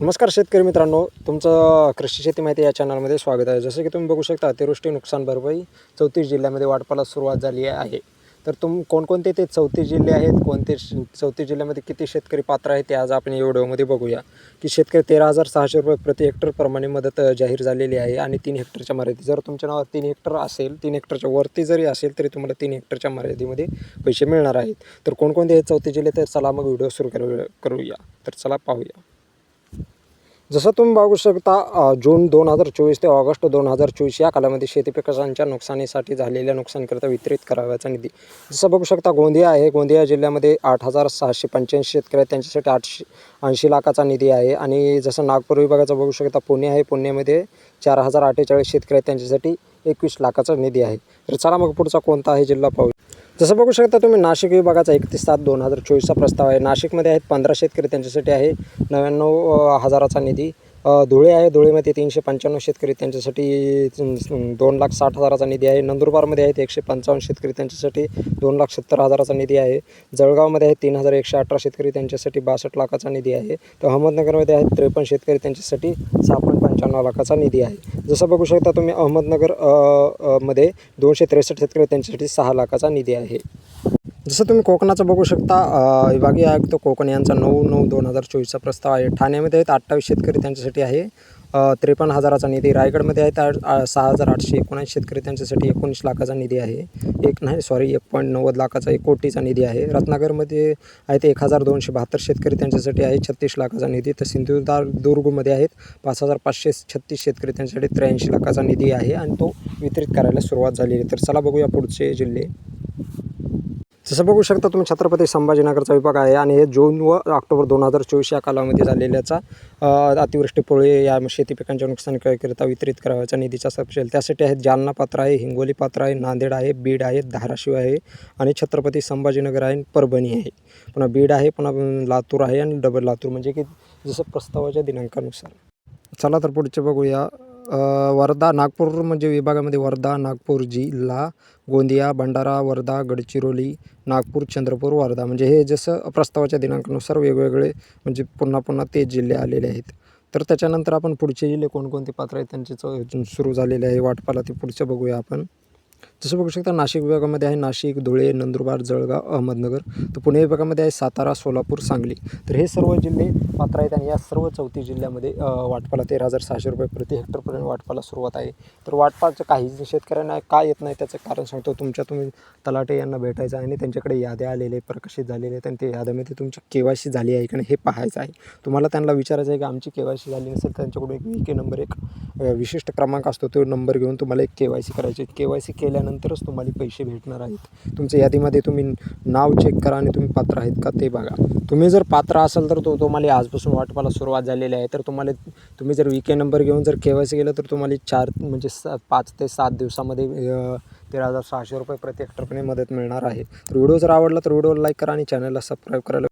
नमस्कार शेतकरी मित्रांनो तुमचं कृषी शेती माहिती या चॅनलमध्ये स्वागत आहे. जसं की तुम्ही बघू शकता अतिवृष्टी नुकसान भरपाई चौतीस जिल्ह्यामध्ये वाटपाला सुरुवात झाली आहे. तर तुम कोणकोणते ते चौतीस जिल्हे आहेत कोणते चौतीस जिल्ह्यामध्ये किती शेतकरी पात्र आहेत ते आज आपण या व्हिडिओमध्ये बघूया. की शेतकरी तेरा हजार सहाशे रुपये प्रति हेक्टरप्रमाणे मदत जाहीर झालेली आहे आणि तीन हेक्टरच्या मर्यादित. जर तुमच्या नावावर तीन हेक्टर असेल तीन हेक्टरच्या वरती जरी असेल तरी तुम्हाला तीन हेक्टरच्या मर्यादेमध्ये पैसे मिळणार आहेत. तर कोणकोणते हे चौतीस जिल्हे तर चला मग व्हिडिओ सुरू करू करूया. तर चला पाहूया. जसं तुम्ही बघू शकता जून दोन हजार चोवीस ते ऑगस्ट दोन हजार चोवीस या कालामध्ये शेती पिकांच्या नुकसानीसाठी झालेल्या नुकसानीकरिता वितरित करावयाचा निधी. जसं बघू शकता गोंदिया आहे. गोंदिया जिल्ह्यामध्ये आठ हजार सहाशे पंच्याऐंशी शेतकरी आहेत. त्यांच्यासाठी आठशे ऐंशी लाखाचा निधी आहे. आणि जसं नागपूर विभागाचं बघू शकता पुणे आहे. पुण्यामध्ये चार हजार अठ्ठेचाळीस शेतकरी आहेत. त्यांच्यासाठी एकवीस लाखाचा निधी आहे. तर चला मग पुढचा कोणता आहे जिल्हा पाहू. जसं बघू शकता तुम्ही नाशिक विभागाचा एकतीस सात दोन हजार चोवीसचा प्रस्ताव आहे. नाशिकमध्ये आहेत पंधरा शेतकरी त्यांच्यासाठी आहे नव्याण्णव हजाराचा निधी. धुळे आहे धुळेमध्ये तीनशे पंच्याण्णव शेतकरी त्यांच्यासाठी दोन लाख साठ हजाराचा निधी आहे. नंदुरबारमध्ये आहेत एकशे पंचावन्न शेतकरी त्यांच्यासाठी दोन लाख सत्तर हजाराचा निधी आहे. जळगावमध्ये आहेत तीन हजार एकशे अठरा शेतकरी त्यांच्यासाठी बासष्ट लाखाचा निधी आहे. तर अहमदनगरमध्ये आहेत त्रेपन्न शेतकरी त्यांच्यासाठी सहा पॉईंट पंच्याण्णव लाखाचा निधी आहे. जसं बघू शकता तुम्ही अहमदनगरमध्ये दोनशे त्रेसष्ट शेतकरी त्यांच्यासाठी सहा लाखाचा निधी आहे. जसं तुम्ही कोकणाचं बघू शकता विभागीय आयुक्त कोकण यांचा नऊ नऊ दोन हजार चोवीसचा प्रस्ताव आहे. ठाण्यामध्ये आहेत अठ्ठावीस शेतकरी त्यांच्यासाठी आहे. त्रेपन्न हजाराचा निधी. रायगडमध्ये आहे तर सहा हजार आठशे एकोणऐंशी शेतकरी. त्यांच्यासाठी एकोणीस लाखाचा निधी आहे. एक नाही सॉरी एक पॉईंट नव्वद लाखाचा एक कोटीचा निधी आहे. रत्नागरमध्ये आहे ते एक हजार दोनशे बहात्तर शेतकरी. त्यांच्यासाठी आहे छत्तीस लाखाचा निधी. तर सिंधुदुर्ग दुर्गमध्ये आहेत पाच हजार पाचशे छत्तीस शेतकरी. त्यांच्यासाठी त्र्याऐंशी लाखाचा निधी आहे आणि तो वितरित करायला सुरुवात झालेली आहे. तर चला बघूया पुढचे जिल्हे. जसं बघू शकता तुम्ही छत्रपती संभाजीनगरचा विभाग आहे आणि हे जून व ऑक्टोबर दोन हजार चोवीस या कालावधीमध्ये झालेल्याचा अतिवृष्टीपुळे या शेती पिकांच्या नुकसानीकरिता वितरित करावयाचा निधीचा सपशील त्यासाठी आहेत जालना पात्र आहे हिंगोली पात्र आहे नांदेड आहे बीड आहे धाराशिव आहे आणि छत्रपती संभाजीनगर आहे आणि परभणी आहे. पुन्हा बीड आहे पुन्हा लातूर आहे आणि डबल लातूर. म्हणजे की जसं प्रस्तावाच्या दिनांकानुसार. चला तर पुढचे बघूया. वर्धा नागपूर म्हणजे विभागामध्ये वर्धा नागपूर जिल्हा गोंदिया भंडारा वर्धा गडचिरोली नागपूर चंद्रपूर वर्धा. म्हणजे हे जसं प्रस्तावाच्या दिनांकानुसार वेगवेगळे म्हणजे पुन्हा पुन्हा ते जिल्हे आलेले आहेत. तर त्याच्यानंतर आपण पुढचे जिल्हे कोणकोणते पात्र आहेत? त्यांचे च- सुरू झालेले आहे. वाटपाला ते पुढचं बघूया आपण. जसं बघू शकता नाशिक विभागामध्ये आहे नाशिक धुळे नंदुरबार जळगाव अहमदनगर. तर पुणे विभागामध्ये आहे सातारा सोलापूर सांगली. तर हे सर्व जिल्हे पात्र आहेत आणि या सर्व चौथी जिल्ह्यामध्ये वाटपाला तेरा हजार सहाशे रुपये प्रति हेक्टरपर्यंत वाटपाला सुरुवात आहे. तर वाटपाचं काही शेतकऱ्यांना का येत नाही त्याचं कारण सांगतो. तुमच्या तुम्ही तलाटे यांना भेटायचं आहे आणि त्यांच्याकडे याद्या आलेले प्रकाशित झालेले आहेत आणि ते याद्यामध्ये तुमची के वाय सी झाली आहे का नाही हे पाहायचं आहे. तुम्हाला त्यांना विचारायचं आहे की आमची के वाय सी झाली नसेल त्यांच्याकडून एक वी के नंबर एक विशिष्ट क्रमांक असतो तो नंबर घेऊन तुम्हाला एक के वाय सी करायची के वाय सी केल्यानंतरच तुम्हाला पैसे भेटणार आहेत. तुमच्या यादीमध्ये तुम्ही नाव चेक करा आणि तुम्ही पात्र आहेत का ते बघा. तुम्ही जर पात्र असाल तर तो तुम्हाला आजपासून वाटपाला सुरुवात झालेली आहे. तर तुम्हाला तुम्ही जर वी के नंबर घेऊन जर के वाय सी केलं तर तुम्हाला चार म्हणजे स पाच ते सात दिवसामध्ये तेरा हजार सहाशे रुपये प्रति हेक्टरपणे मदत मिळणार आहे. तर व्हिडिओ जर आवडला तर व्हिडिओला लाईक करा आणि चॅनलला सबस्क्राईब करायला